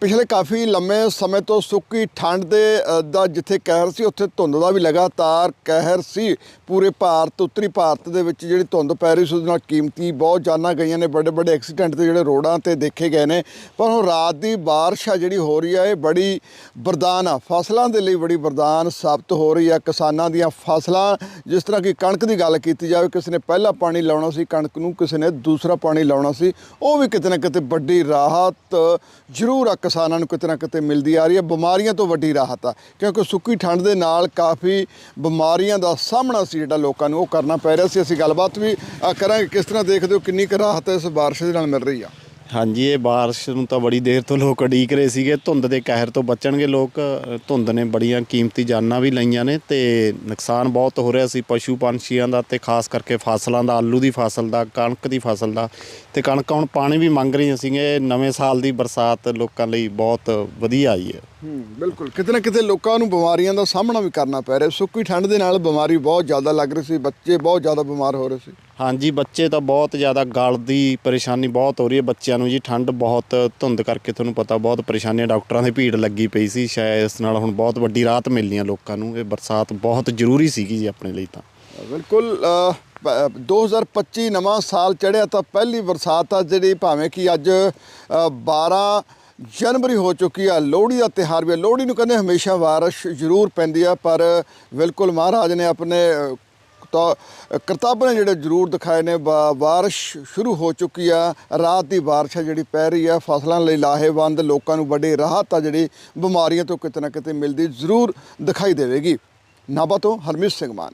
ਪਿਛਲੇ ਕਾਫੀ ਲੰਮੇ ਸਮੇਂ ਤੋਂ ਸੁੱਕੀ ਠੰਡ ਦੇ ਦਾ ਜਿੱਥੇ ਕਹਿਰ ਸੀ, ਉੱਥੇ ਧੁੰਦ ਦਾ ਵੀ ਲਗਾਤਾਰ ਕਹਿਰ ਸੀ। ਪੂਰੇ ਭਾਰਤ, ਉੱਤਰੀ ਭਾਰਤ ਦੇ ਵਿੱਚ ਜਿਹੜੀ ਧੁੰਦ ਪੈ ਰਹੀ ਸੀ, ਉਹਦੇ ਨਾਲ ਕੀਮਤੀ ਬਹੁਤ ਜਾਨਾਂ ਗਈਆਂ ਨੇ, ਵੱਡੇ ਵੱਡੇ ਐਕਸੀਡੈਂਟ ਤੇ ਜਿਹੜੇ ਰੋਡਾਂ ਤੇ ਦੇਖੇ ਗਏ ਨੇ। ਪਰ ਹੁਣ ਰਾਤ ਦੀ ਬਾਰਿਸ਼ ਆ ਜਿਹੜੀ ਹੋ ਰਹੀ ਆ, ਇਹ ਬੜੀ ਵਰਦਾਨ ਆ। ਫਸਲਾਂ ਦੇ ਲਈ ਬੜੀ ਵਰਦਾਨ ਸਾਬਤ ਹੋ ਰਹੀ ਆ, ਕਿਸਾਨਾਂ ਦੀਆਂ ਫਸਲਾਂ। ਜਿਸ ਤਰ੍ਹਾਂ ਕਿ ਕਣਕ ਦੀ ਗੱਲ ਕੀਤੀ ਜਾਵੇ, ਕਿਸੇ ਨੇ ਪਹਿਲਾ ਪਾਣੀ ਲਾਉਣਾ ਸੀ, ਕਣਕ ਨੂੰ ਕਿਸੇ ਨੇ ਦੂਸਰਾ ਪਾਣੀ ਲਾਉਣਾ ਸੀ, ਉਹ ਵੀ ਕਿਤੇ ਨਾ ਕਿਤੇ ਵੱਡੀ ਰਾਹਤ ਜ਼ਰੂਰ ਆ ਕਿਸਾਨਾਂ ਨੂੰ ਕਿਤੇ ਨਾ ਕਿਤੇ ਮਿਲਦੀ ਆ ਰਹੀ ਹੈ। ਬਿਮਾਰੀਆਂ ਤੋਂ ਵੱਡੀ ਰਾਹਤ ਆ, ਕਿਉਂਕਿ ਸੁੱਕੀ ਠੰਡ ਦੇ ਨਾਲ ਕਾਫੀ ਬਿਮਾਰੀਆਂ ਦਾ ਸਾਹਮਣਾ ਸੀ ਜਿਹੜਾ ਲੋਕਾਂ ਨੂੰ ਉਹ ਕਰਨਾ ਪੈ ਰਿਹਾ ਸੀ। ਅਸੀਂ ਗੱਲਬਾਤ ਵੀ ਕਰਾਂਗੇ। ਕਿਸ ਤਰ੍ਹਾਂ ਦੇਖਦੇ ਹੋ, ਕਿੰਨੀ ਕੁ ਰਾਹਤ ਇਸ ਬਾਰਿਸ਼ ਦੇ ਨਾਲ ਮਿਲ ਰਹੀ ਆ? ਹਾਂਜੀ, ਇਹ ਬਾਰਿਸ਼ ਨੂੰ ਤਾਂ ਬੜੀ ਦੇਰ ਤੋਂ ਲੋਕ ਉਡੀਕ ਰਹੇ ਸੀਗੇ। ਧੁੰਦ ਦੇ ਕਹਿਰ ਤੋਂ ਬਚਣਗੇ ਲੋਕ। ਧੁੰਦ ਨੇ ਬੜੀਆਂ ਕੀਮਤੀ ਜਾਨਾਂ ਵੀ ਲਈਆਂ ਨੇ ਤੇ ਨੁਕਸਾਨ ਬਹੁਤ ਹੋ ਰਿਹਾ ਸੀ ਪਸ਼ੂ ਪੰਛੀਆਂ ਦਾ ਤੇ ਖਾਸ ਕਰਕੇ ਫਸਲਾਂ ਦਾ, ਆਲੂ ਦੀ ਫਸਲ ਦਾ, ਕਣਕ ਦੀ ਫਸਲ ਦਾ। ਤੇ ਕਣਕ ਹੁਣ ਪਾਣੀ ਵੀ ਮੰਗ ਰਹੀਆਂ ਸੀਗੇ ਨਵੇਂ ਸਾਲ ਦੀ ਬਰਸਾਤ ਲੋਕਾਂ ਲਈ ਬਹੁਤ ਵਧੀਆ ਆਈ ਹੈ। ਹੂੰ ਬਿਲਕੁਲ। ਕਿਤੇ ਨਾ ਕਿਤੇ ਲੋਕਾਂ ਨੂੰ ਬਿਮਾਰੀਆਂ ਦਾ ਸਾਹਮਣਾ ਵੀ ਕਰਨਾ ਪੈ ਰਿਹਾ। ਸੁੱਕੀ ਠੰਡ ਦੇ ਨਾਲ ਬਿਮਾਰੀ ਬਹੁਤ ਜ਼ਿਆਦਾ ਲੱਗ ਰਹੀ ਸੀ। ਬੱਚੇ ਬਹੁਤ ਜ਼ਿਆਦਾ ਬਿਮਾਰ ਹੋ ਰਹੇ ਸੀ। ਹਾਂਜੀ ਬੱਚੇ ਤਾਂ ਬਹੁਤ ਜ਼ਿਆਦਾ ਗਲ ਦੀ ਪਰੇਸ਼ਾਨੀ ਬਹੁਤ ਹੋ ਰਹੀ ਹੈ ਬੱਚਿਆਂ ਨੂੰ ਜੀ। ਠੰਡ ਬਹੁਤ ਧੁੰਦ ਕਰਕੇ ਤੁਹਾਨੂੰ ਪਤਾ ਬਹੁਤ ਪਰੇਸ਼ਾਨੀਆਂ ਡਾਕਟਰਾਂ ਦੀ ਭੀੜ ਲੱਗੀ ਪਈ ਸੀ। ਸ਼ਾਇਦ ਇਸ ਨਾਲ ਹੁਣ ਬਹੁਤ ਵੱਡੀ ਰਾਹਤ ਮਿਲਣੀ ਆ ਲੋਕਾਂ ਨੂੰ। ਇਹ ਬਰਸਾਤ ਬਹੁਤ ਜ਼ਰੂਰੀ ਸੀਗੀ ਜੀ ਆਪਣੇ ਲਈ ਤਾਂ। ਬਿਲਕੁਲ ਅ, ਪ- 2025 ਨਵਾਂ ਸਾਲ ਚੜ੍ਹਿਆ ਤਾਂ ਪਹਿਲੀ ਬਰਸਾਤ ਆ ਜਿਹੜੀ ਭਾਵੇਂ ਕਿ ਅੱਜ ਅ, 12 ਜਨਵਰੀ ਹੋ ਚੁੱਕੀ ਆ ਲੋਹੜੀ ਦਾ ਤਿਹਾਰ ਵੀ ਆ। ਲੋਹੜੀ ਨੂੰ ਕਹਿੰਦੇ ਹਮੇਸ਼ਾ ਬਾਰਿਸ਼ ਜ਼ਰੂਰ ਪੈਂਦੀ ਆ ਪਰ ਬਿਲਕੁਲ ਮਹਾਰਾਜ ਨੇ ਆਪਣੇ ਅ, ਤਾਂ ਕਰਤੱਵ ਨੇ ਜਿਹੜੇ ਜ਼ਰੂਰ ਦਿਖਾਏ ਨੇ ਬਾ- ਬਾਰਿਸ਼ ਸ਼ੁਰੂ ਹੋ ਚੁੱਕੀ ਆ। ਰਾਤ ਦੀ ਬਾਰਿਸ਼ ਆ ਜਿਹੜੀ ਪੈ ਰਹੀ ਆ ਫਸਲਾਂ ਲਈ ਲਾਹੇਵੰਦ ਲੋਕਾਂ ਨੂੰ ਵੱਡੀ ਰਾਹਤ ਆ ਜਿਹੜੀ ਬਿਮਾਰੀਆਂ ਤੋਂ ਕਿਤੇ ਨਾ ਕਿਤੇ ਮਿਲਦੀ ਜ਼ਰੂਰ ਦਿਖਾਈ ਦੇਵੇਗੀ। ਨਾਭਾ ਤੋਂ ਹਰਮੀਤ ਸਿੰਘ ਮਾਨ।